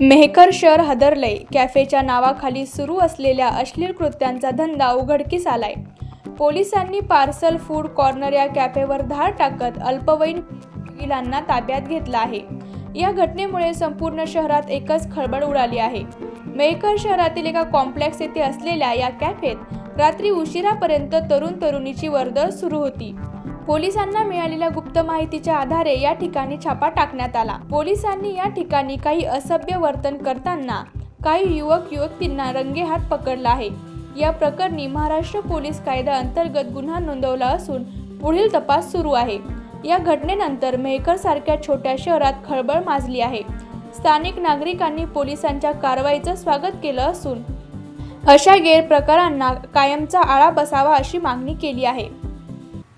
मेहकर शहर हादरलंय. कॅफेच्या नावाखाली सुरू असलेल्या अश्लील कृत्यांचा धंदा उघडकीस आलाय. पोलिसांनी पार्सल फूड कॉर्नर या कॅफेवर धाड टाकत अल्पवयीन महिलांना ताब्यात घेतला आहे. या घटनेमुळे संपूर्ण शहरात एकच खळबळ उडाली आहे. मेहकर शहरातील एका कॉम्प्लेक्स येथे असलेल्या या कॅफेत रात्री उशिरापर्यंत तरुण तरुणीची वर्दळ सुरू होती. पोलिसांना मिळालेल्या गुप्त माहितीच्या आधारे या ठिकाणी छापा टाकण्यात आला. पोलिसांनी या ठिकाणी काही असभ्य वर्तन करताना काही युवक युवतींना रंगेहात पकडला आहे. या प्रकरणी महाराष्ट्र पोलीस कायदा अंतर्गत गुन्हा नोंदवला असून पुढील तपास सुरू आहे. या घटनेनंतर मेहकर सारख्या छोट्या शहरात खळबळ माजली आहे. स्थानिक नागरिकांनी पोलिसांच्या कारवाईचं स्वागत केलं असून अशा गैरप्रकारांना कायमचा आळा बसावा अशी मागणी केली आहे.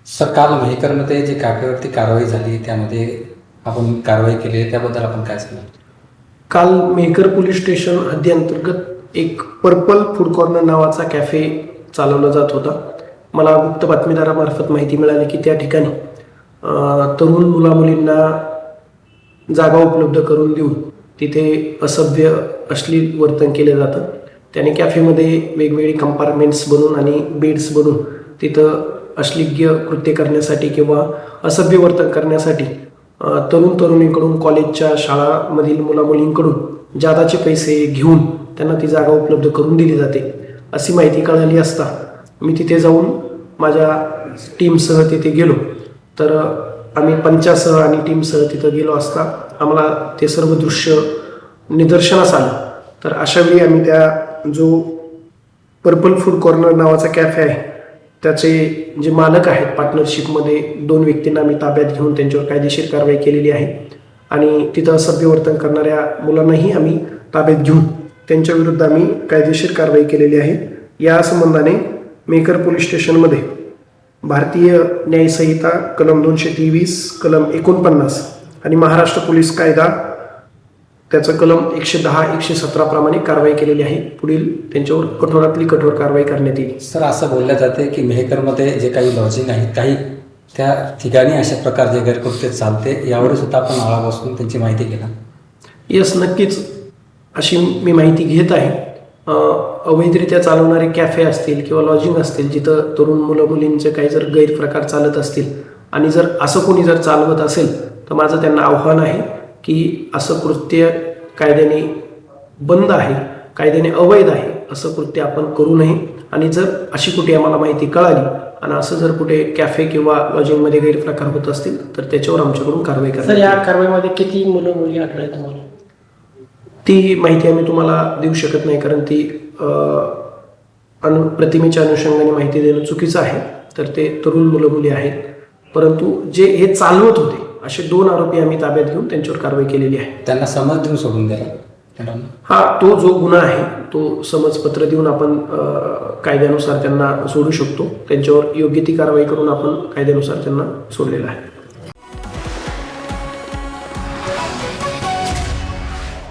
सर काल मेहकरमध्ये जे कॅफेवरती कारवाई झाली त्यामध्ये आपण कारवाई केली आहे त्याबद्दल आपण काय सांगाल काल मेहकर पोलीस स्टेशन हद्दीअंतर्गत एक पर्पल फूड कॉर्नर नावाचा कॅफे चालवला जात होता. मला गुप्त बातमीदारामार्फत माहिती मिळाली की त्या ठिकाणी तरुण मुलामुलींना जागा उपलब्ध करून देऊन तिथे असभ्य अश्लील वर्तन केलं जातं. त्याने कॅफेमध्ये वेगवेगळे कंपार्टमेंट्स बनवून आणि बेड्स बनवून तिथं अश्लिग्य कृत्य करण्यासाठी किंवा असभ्य वर्तन करण्यासाठी तरुण तरुणींकडून कॉलेजच्या शाळामधील मुलामुलींकडून जादाचे पैसे घेऊन त्यांना ती जागा उपलब्ध करून दिली जाते अशी माहिती कळाली असता मी तिथे जाऊन माझ्या टीमसह तिथे गेलो. तर आम्ही पंचासह आणि टीमसह तिथं गेलो असता आम्हाला ते सर्व दृश्य निदर्शनास आलं. तर अशावेळी आम्ही त्या जो पर्पल फूड कॉर्नर नावाचा कॅफे आहे त्याचे जे मालक आहेत पार्टनरशिपमध्ये दोन व्यक्तींना आम्ही ताब्यात घेऊन त्यांच्यावर कायदेशीर कारवाई केलेली आहे. आणि तिथं असभ्य वर्तन करणाऱ्या मुलांनाही आम्ही ताब्यात घेऊन त्यांच्या विरुद्ध आम्ही कायदेशीर कारवाई केलेली आहे. या संबंधाने मेकर पोलीस स्टेशनमध्ये भारतीय न्यायसंहिता कलम दोनशे तेवीस कलम एकोणपन्नास आणि महाराष्ट्र पोलीस कायदा त्याचं कलम एकशे दहा एकशे सतरा प्रमाणे कारवाई केलेली आहे. पुढील त्यांच्यावर कठोरातली कठोर कारवाई करण्यात येईल. सर असं बोललं जाते की मेहकरमध्ये जे काही लॉजिंग आहेत काही त्या ठिकाणी अशा प्रकारचे गैरकृत्य चालते यावर सुद्धा आपण आळा बसून त्यांची माहिती घेणार यस नक्कीच. अशी मी माहिती घेत आहे. अवैधरित्या चालवणारे कॅफे असतील किंवा लॉजिंग असतील जिथं तरुण मुलं मुलींचे काही जर गैरप्रकार चालत असतील आणि जर असं कोणी जर चालवत असेल तर माझं त्यांना आव्हान आहे. की असं कृत्य कायद्याने बंद आहे कायद्याने अवैध आहे असं कृत्य आपण करू नये. आणि जर अशी कुठे आम्हाला माहिती कळाली आणि असं जर कुठे कॅफे किंवा लॉजिंगमध्ये गैरप्रकार होत असतील तर त्याच्यावर आमच्याकडून कारवाई सर करण्यात या. कारवाईमध्ये किती मुलं मुली आढळले तुम्हाला? ती माहिती आम्ही तुम्हाला देऊ शकत नाही कारण ती अनु प्रतिमेच्या अनुषंगाने माहिती देणं चुकीचं आहे. तर ते तरुण मुलं मुली आहेत. परंतु जे हे चालवत होते असे दोन आरोपी आम्ही ताब्यात घेऊन त्यांच्यावर कारवाई केलेली आहे. त्यांना समज देऊन सोडून द्यायला मॅडम हा तो जो गुन्हा आहे तो समजपत्र देऊन आपण अ, कायद्यानुसार त्यांना सोडू शकतो. त्यांच्यावर योग्य ती कारवाई करून आपण कायद्यानुसार त्यांना सोडलेला आहे.